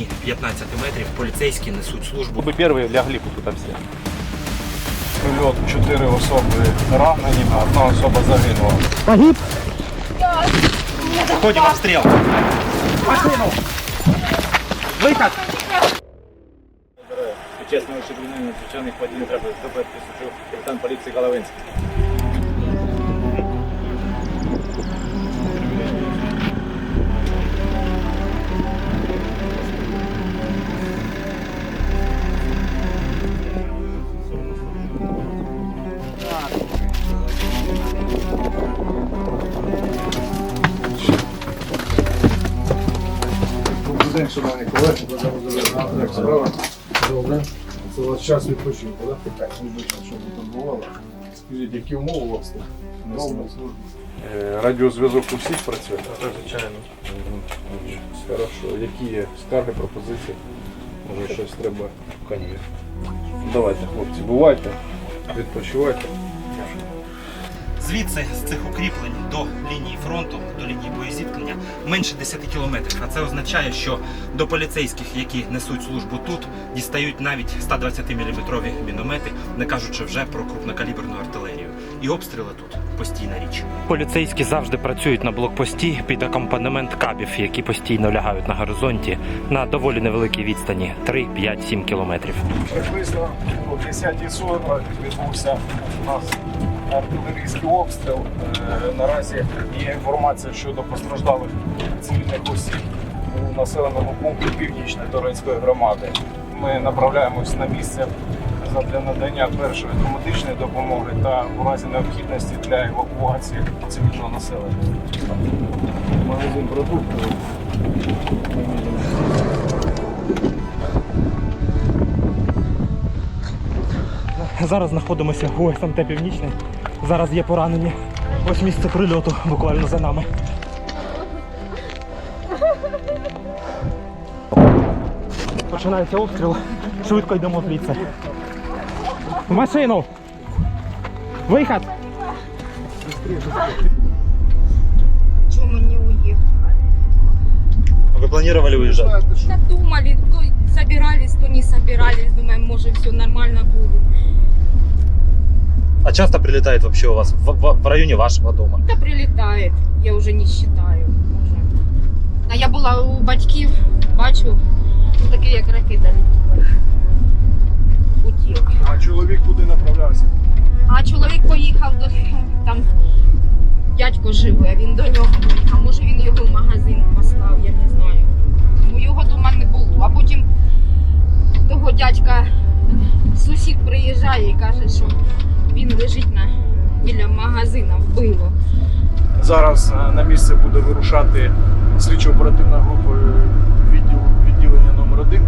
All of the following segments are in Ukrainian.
відстані 15 метрів поліцейські несуть службу. Вы первые лягли бы туда все. Прильот, чотири особи ранені, одна особа загинула. Входимо в обстріл. Під час навчання надзвичайних подій треба здобути тисячу капітан поліції Головинський. День, шановні колеги. Як справа? Добре. Це у вас час відпочинку, так? Так, незвично, що ви тут бували. Скажіть, які умови у вас тут? Добре. Е, Радіозв'язок у всіх працює? Так, звичайно. Хорошо. Які є скарги, пропозиції? Може щось треба конів. Давайте, хлопці, бувайте, відпочивайте. Звідси з цих укріплень до лінії фронту, до лінії боєзіткнення менше 10 кілометрів. А це означає, що до поліцейських, які несуть службу тут, дістають навіть 120-мм міномети, не кажучи вже про крупнокаліберну артилерію. І обстріли тут постійна річ. Поліцейські завжди працюють на блокпості під акомпанемент кабів, які постійно лягають на горизонті на доволі невеликій відстані 3, 5, 7 кілометрів. Приблизно о 10.40 відбувся у нас артилерійський обстріл. Е, Наразі є інформація щодо постраждалих цивільних осіб у населеному пункті Північної Торецької громади. Ми направляємось на місце для надання першої медичної допомоги та у разі необхідності для евакуації цивільного населення. Магазин продуктів. Зараз знаходимося у СМТ Північний. Зараз є поранені. Ось місце прильоту буквально за нами. Починається обстріл. Швидко йдемо звідси. В машину! Вихід! Чего мы не уехали? Ви планували виїжджати? Да думали, то собирались, то не собирались. Думаем, может все нормально будет. А часто прилетает вообще у вас в, в, в районе вашего дома? Да прилетает, я уже не считаю. Уже. А я була у батьків, бачу, ну, такі як ракета літали. Дядько живе, він до нього поїхав. Може він його в магазин послав, я не знаю. Ну його дома не було. А потім того дядька сусід приїжджає і каже, що він лежить на біля магазина вбило. Зараз е, на місце буде вирушати слідчо-оперативна група е, відділ, відділення номер 1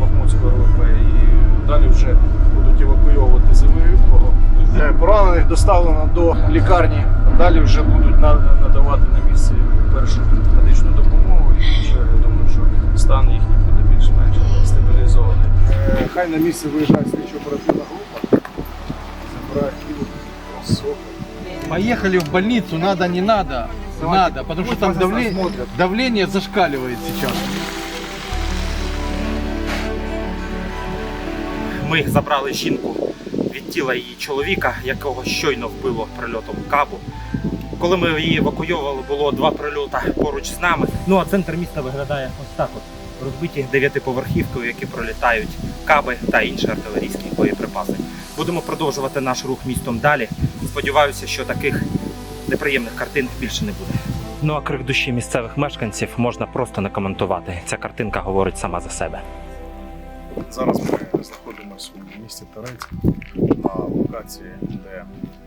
Бахмутського РВП і далі вже будуть евакуйовувати Зимовівкого. Е, Поранених доставлено до лікарні. Далі вже будуть надавати на місці першу медичну допомогу. І вже я думаю, що стан їхній буде більш-менш стабілізований. Е, Хай на місце виїжджає слідчо-оперативна група. Забирає тіло. Поехали в больницу, надо, не надо. Надо, потому что там давление, давление зашкаливает сейчас. Ми забрали жінку від тіла її чоловіка, якого щойно вбило прильотом кабу. Коли ми її евакуйовували, було два прильота поруч з нами. Ну а центр міста виглядає ось так: от розбиті дев'ятиповерхівки, які пролітають каби та інші артилерійські боєприпаси. Будемо продовжувати наш рух містом далі. Сподіваюся, що таких неприємних картин більше не буде. Ну а крик душі місцевих мешканців можна просто не коментувати. Ця картинка говорить сама за себе. Зараз ми знаходимося у місті Торецьк на локації, де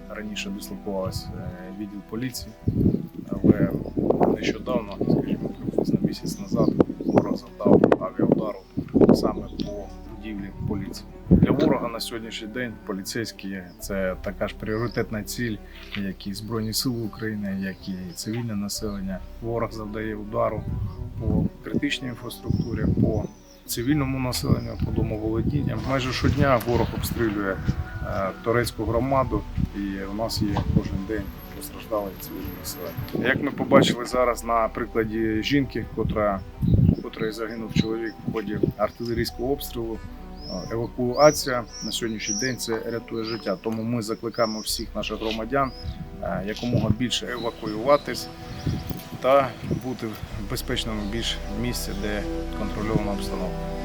раніше дислокувався е, відділ поліції, але нещодавно, скажімо, приблизно місяць назад, ворог завдав авіаудару саме по будівлі поліції. Для ворога на сьогоднішній день поліцейські це така ж пріоритетна ціль, як і Збройні Сили України, як і цивільне населення. Ворог завдає удару по критичній інфраструктурі, по цивільному населенню, по домоволодінням. Майже щодня ворог обстрілює е, турецьку громаду, і у нас є кожен день постраждалих цивільне населення. Як ми побачили зараз на прикладі жінки, котра в котрій загинув чоловік в ході артилерійського обстрілу. Е, Евакуація на сьогоднішній день це рятує життя. Тому ми закликаємо всіх наших громадян е, якомога більше евакуюватись та бути в безпечному більш місці, де контрольована обстановка.